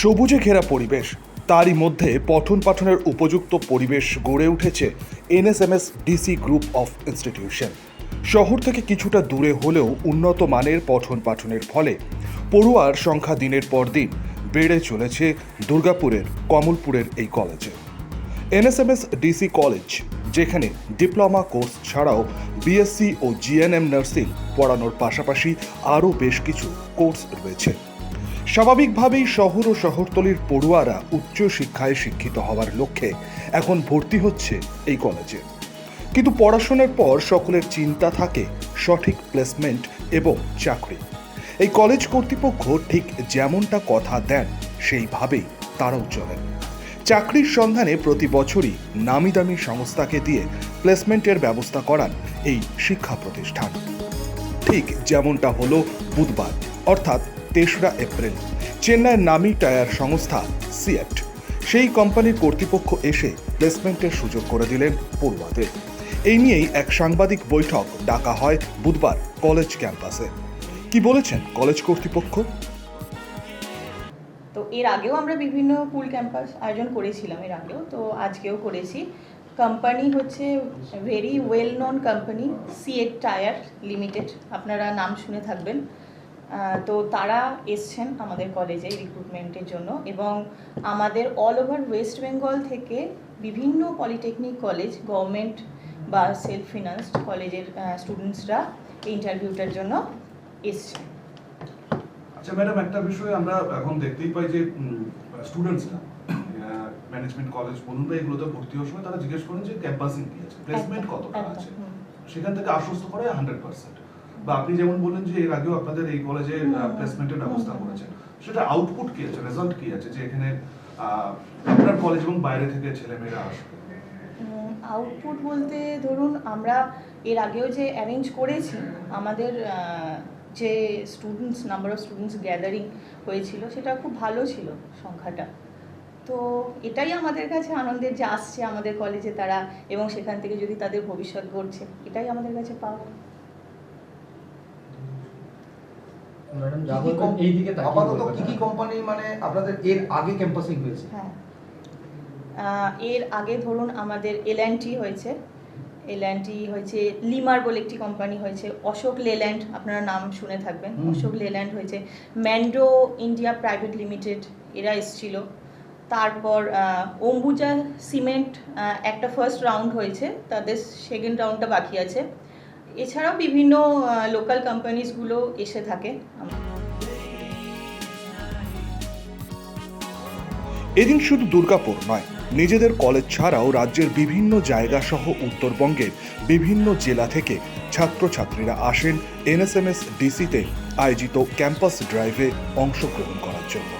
সবুজে ঘেরা পরিবেশ। তারই মধ্যে পঠন পাঠনের উপযুক্ত পরিবেশ গড়ে উঠেছে NSMS DC group of institution. শহর থেকে কিছুটা দূরে হলেও উন্নত মানের পঠন পাঠনের ফলে পড়ুয়ার সংখ্যা দিনের পর দিন বেড়ে চলেছে দুর্গাপুরের, কমলপুরের এই কলেজে। এনএসএমএস ডিসি কলেজ, যেখানে ডিপ্লোমা কোর্স ছাড়াও বিএসসি ও জিএনএম নার্সিং পড়ানোর পাশাপাশি আরও বেশ কিছু কোর্স রয়েছে। স্বাভাবিকভাবেই শহর ও শহরতলির পড়ুয়ারা উচ্চ শিক্ষায় শিক্ষিত হওয়ার লক্ষ্যে এখন ভর্তি হচ্ছে এই কলেজে। কিন্তু পড়াশোনার পর সকলের চিন্তা থাকে সঠিক প্লেসমেন্ট এবং চাকরি। এই কলেজ কর্তৃপক্ষ ঠিক যেমনটা কথা দেন, সেইভাবেই তারাও চলেন। চাকরির সন্ধানে প্রতি বছরই নামি দামি সংস্থাকে দিয়ে প্লেসমেন্টের ব্যবস্থা করান এই শিক্ষা প্রতিষ্ঠান। ঠিক যেমনটা হলো বুধবার, অর্থাৎ তেসরা এপ্রিল, চেন্নাইয়ের নামি টায়ার সংস্থা সিয়েট। সেই কোম্পানির কর্তৃপক্ষ এসে প্লেসমেন্টের সুযোগ করে দিলেন পড়ুয়াদের এই নিয়েই এক সাংবাদিক বৈঠক ডাকা হয় বুধবার কলেজ ক্যাম্পাসে। কি বলেছেন কলেজ কর্তৃপক্ষ? তো এর আগেও আমরা বিভিন্ন ফুল ক্যাম্পাস আয়োজন করেছিলাম এর আগেও, তো আজকেও করেছি। কোম্পানি হচ্ছে very well known company CEAT tyre limited. আপনারা নাম শুনে থাকবেন। তো তারা এসছেন আমাদের কলেজে রিক্রুটমেন্টের জন্য এবং আমাদের অল ওভার ওয়েস্ট বেঙ্গল থেকে বিভিন্ন পলিটেকনিক কলেজ গভর্নমেন্ট বা সেলফ ফিনান্সড কলেজের স্টুডেন্টসরা ইন্টারভিউটার জন্য এসছেন। আচ্ছা ম্যাডাম একটা বিষয় আমরা এখন দেখতেই পাই যে স্টুডেন্টসরা ম্যানেজমেন্ট কলেজ বলুন বা এগুলোতে ভর্তি হওয়ার সময় তারা জিজ্ঞেস করেন যে ক্যাম্পাসিং কি আছে? প্লেসমেন্ট কতটা আছে? সেখান থেকে আশ্বস্ত করে হান্ড্রেড পার্সেন্ট বা আপনি যেমন বললেন যে এর আগেও আপনাদের এই কলেজে প্লেসমেন্টের ব্যবস্থা হুম। করেছেন সেটা আউটপুট কি আছে? রেজাল্ট কি আছে? যে এখানে আপনার কলেজ এবং বাইরে থেকে ছেলেমেয়েরা আসবে? আউটপুট বলতে ধরুন আমরা এর আগেও যে অ্যারেঞ্জ করেছি আমাদের যে students number of students gathering হয়েছিল সেটা খুব ভালো ছিল সংখ্যাটা। তো এটাই আমাদের কাছে আনন্দের যে আসছে আমাদের কলেজে তারা এবং সেখান থেকে যদি তাদের ভবিষ্যৎ গড়ছে এটাই আমাদের কাছে পাওয়া। ম্যাডাম যা বলবেন এই দিকে আপাতত কি কি কোম্পানি মানে আপনাদের এর আগে ক্যাম্পাসিং হয়েছে? হ্যাঁ। আহ, এর আগে ধরুন আমাদের এল হয়েছে। এল হয়েছে লিমার বলে একটি কোম্পানি হয়েছে। অশোক লেল্যান্ড আপনারা নাম শুনে থাকবেন। অশোক লেল্যান্ড হয়েছে। ম্যান্ডো ইন্ডিয়া প্রাইভেট লিমিটেড এরা এসছিল। তারপর অম্বুজা সিমেন্ট একটা ফার্স্ট রাউন্ড হয়েছে। তাদের সেকেন্ড রাউন্ডটা বাকি আছে। এছাড়াও বিভিন্ন লোকাল কোম্পানিজগুলো এসে থাকে। এদিন শুধু দুর্গাপুর নয়, নিজেদের কলেজ ছাড়াও রাজ্যের বিভিন্ন জায়গা সহ উত্তরবঙ্গের বিভিন্ন জেলা থেকে ছাত্রছাত্রীরা আসেন এনএসএমএস ডিসিতে আয়োজিত ক্যাম্পাস ড্রাইভে অংশগ্রহণ করার জন্য।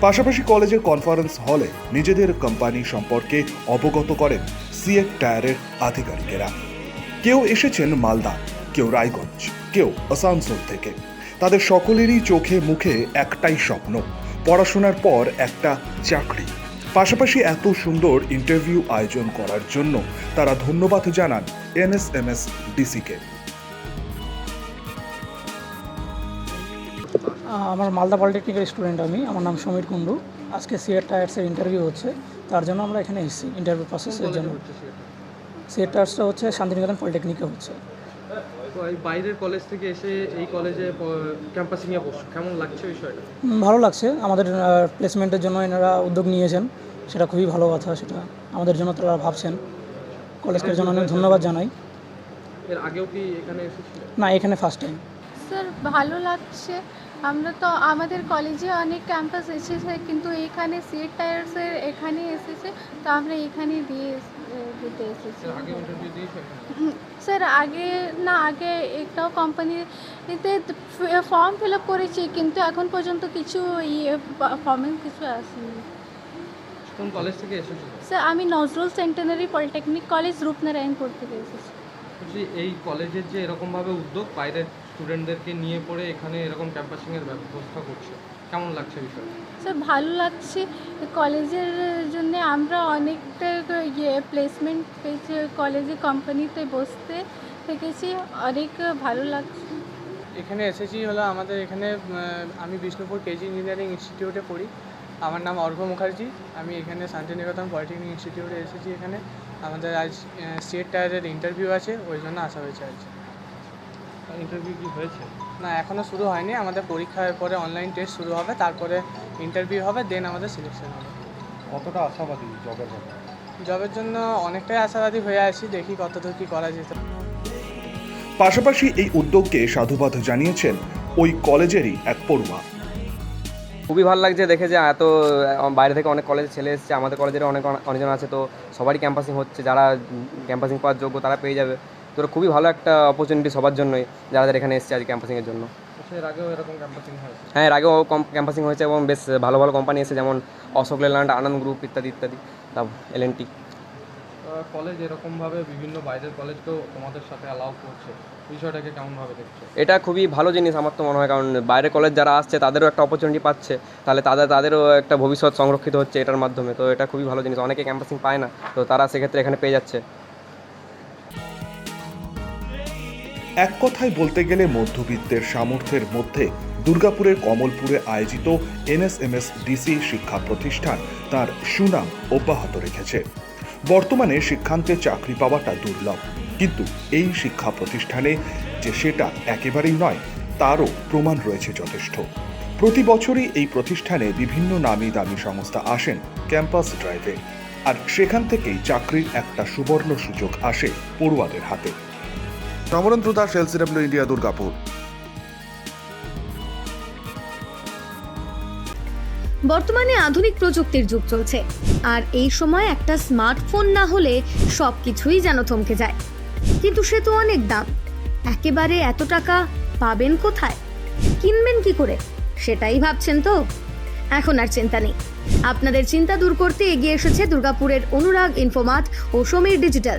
পাশাপাশি কলেজের কনফারেন্স হলে নিজেদের কোম্পানি সম্পর্কে অবগত করেন সিএট টায়ারের আধিকারিকেরা। কেউ এসেছেন মালদা, কেউ রায়গঞ্জ, কেউ আসানসোল থেকে। তাদের সকলেরই চোখে মুখে একটাই স্বপ্ন, পড়াশোনার পর একটা চাকরি। পাশাপাশি এত সুন্দর ইন্টারভিউ আয়োজন করার জন্য তারা ধন্যবাদ জানান এনএসএমএস ডিসিকে। আমার মালদা পলিটেকনিক্যাল স্টুডেন্ট আমি, আমার নাম সমীর কুণ্ডু। আজকে সিএট টায়ার্সের ইন্টারভিউ হচ্ছে, তার জন্য আমরা এখানে এসেছি ইন্টারভিউ প্রসেসের জন্য। সিএট টায়ার্সটা হচ্ছে শান্তিনিকেতন পলিটেকনিকে হচ্ছে। বাইরের কলেজ থেকে এসে এই কলেজে ক্যাম্পাসিংয়ে বসছো কেমন লাগছে বিষয়টা? ভালো লাগছে। আমাদের প্লেসমেন্টের জন্য এনারা উদ্যোগ নিয়েছেন। সেটা খুবই ভালো কথা সেটা আমাদের জন্য তারা ভাবছেন। কলেজকে জন্য অনেক ধন্যবাদ জানাই। এর আগেও কি এখানে এসেছিল? না এখানে ফার্স্ট টাইম স্যার ভালো লাগছে। আমরা তো আমাদের কলেজে অনেক ক্যাম্পাস এসেছে কিন্তু এখানে সিএট টায়ার্সের এখানে এসেছে তো আমরা এখানে দিয়ে দিতে এসেছি। স্যার আগে না আগে একটাও কোম্পানিতে ফর্ম ফিল আপ করেছি কিন্তু এখন পর্যন্ত কিছু ইয়ে ফর্মে কিছু আসেনি। কোন কলেজ থেকে এসেছিল স্যার আমি Nazrul centenary polytechnic college Rupnarayanpur থেকে এসেছি। এই কলেজের যে এরকমভাবে উদ্যোগ বাইরের স্টুডেন্টদেরকে নিয়ে পড়ে এখানে এরকম ক্যাম্পাসিংয়ের ব্যবস্থা করছে। কেমন লাগছে বিষয়টা? স্যার ভালো লাগছে। কলেজের জন্য আমরা অনেকটা ইয়ে প্লেসমেন্ট পেয়েছি কলেজে কোম্পানিতে বসতে থেকেছি। অনেক ভালো লাগছে। এখানে এসেছি হলো আমাদের এখানে আমি বিষ্ণুপুর কেজি ইঞ্জিনিয়ারিং ইনস্টিটিউটে পড়ি। আমার নাম অর্ঘ মুখার্জি। আমি এখানে শান্তিনিকেতন পলিটেকনিক ইনস্টিটিউটে এসেছি এখানে। আমাদের আজ স্টেট টায়ারের ইন্টারভিউ আছে ওই জন্য আসা হয়েছে আজ ইন্টারভিউ কি হয়েছে? না এখনও শুরু হয়নি। আমাদের পরীক্ষার পরে অনলাইন টেস্ট শুরু হবে তারপরে ইন্টারভিউ হবে দেন আমাদের সিলেকশন হবে। কতটা আশাবাদী জবের ব্যাপারে জবের জন্য অনেকটাই আশাবাদী হয়ে আছি দেখি কতদূর কী করা যেতে পাশাপাশি এই উদ্যোগকে সাধুবাদ জানিয়েছেন ওই কলেজেরই এক পড়ুয়া। খুবই ভালো লাগছে দেখে যে এত বাইরে থেকে অনেক কলেজের ছেলে এসেছে আমাদের কলেজের অনেক অনেকজন আছে তো সবারই ক্যাম্পাসিং হচ্ছে যারা ক্যাম্পাসিং পাওয়ার যোগ্য তারা পেয়ে যাবে। তো এটা খুবই ভালো একটা অপরচুনিটি সবার জন্যই যারা যারা এখানে এসেছে আজ ক্যাম্পাসিংয়ের জন্য। আচ্ছা এর আগেও এরকম ক্যাম্পাসিং হয়েছে? হ্যাঁ এর আগেও ক্যাম্পাসিং হয়েছে এবং বেশ ভালো ভালো কোম্পানি এসেছে যেমন অশোক লেল্যান্ড আনন্দ গ্রুপ ইত্যাদি ইত্যাদি তারপর এল এন টি কলেজ এরকমভাবে বিভিন্ন বাইরের কলেজকেও তোমাদের সাথে অ্যালাউ করছে। বিষয়টাকে কেমনভাবে দেখছ? এটা খুবই ভালো জিনিস আমার তো মনে হয় কারণ বাইরের কলেজ যারা আসছে তাদেরও একটা অপরচুনিটি পাচ্ছে। তাহলে তাদের তাদেরও একটা ভবিষ্যৎ সংরক্ষিত হচ্ছে এটার মাধ্যমে। তো এটা খুবই ভালো জিনিস অনেকে ক্যাম্পাসিং পায় না তো তারা সেক্ষেত্রে এখানে পেয়ে যাচ্ছে। এক কথায় বলতে গেলে মধ্যবিত্তের সামর্থ্যের মধ্যে দুর্গাপুরের কমলপুরে আয়োজিত এনএসএমএস ডিসি শিক্ষা প্রতিষ্ঠান তার সুনাম অব্যাহত রেখেছে। বর্তমানে শিক্ষান্তে চাকরি পাওয়াটা দুর্লভ। কিন্তু এই শিক্ষা প্রতিষ্ঠানে যে সেটা একেবারেই নয়, তারও প্রমাণ রয়েছে যথেষ্ট। প্রতি বছরই এই প্রতিষ্ঠানে বিভিন্ন নামি দামি সংস্থা আসেন ক্যাম্পাস ড্রাইভে। আর সেখান থেকেই চাকরির একটা সুবর্ণ সুযোগ আসে পড়ুয়াদের হাতে। সমরেন্দ্র দাস এলসিডব্লিউ ইন্ডিয়া দুর্গাপুর বর্তমানে আধুনিক প্রযুক্তির যুগ চলছে। আর এই সময় একটা স্মার্টফোন না হলে সব কিছুই যেন থমকে যায়। কিন্তু সে তো অনেক দাম। একেবারে এত টাকা পাবেন কোথায়? কিনবেন কি করে? সেটাই ভাবছেন তো? এখন আর চিন্তা নেই। আপনাদের চিন্তা দূর করতে এগিয়ে এসেছে দুর্গাপুরের অনুরাগ ইনফোমার্ট ও সমীর ডিজিটাল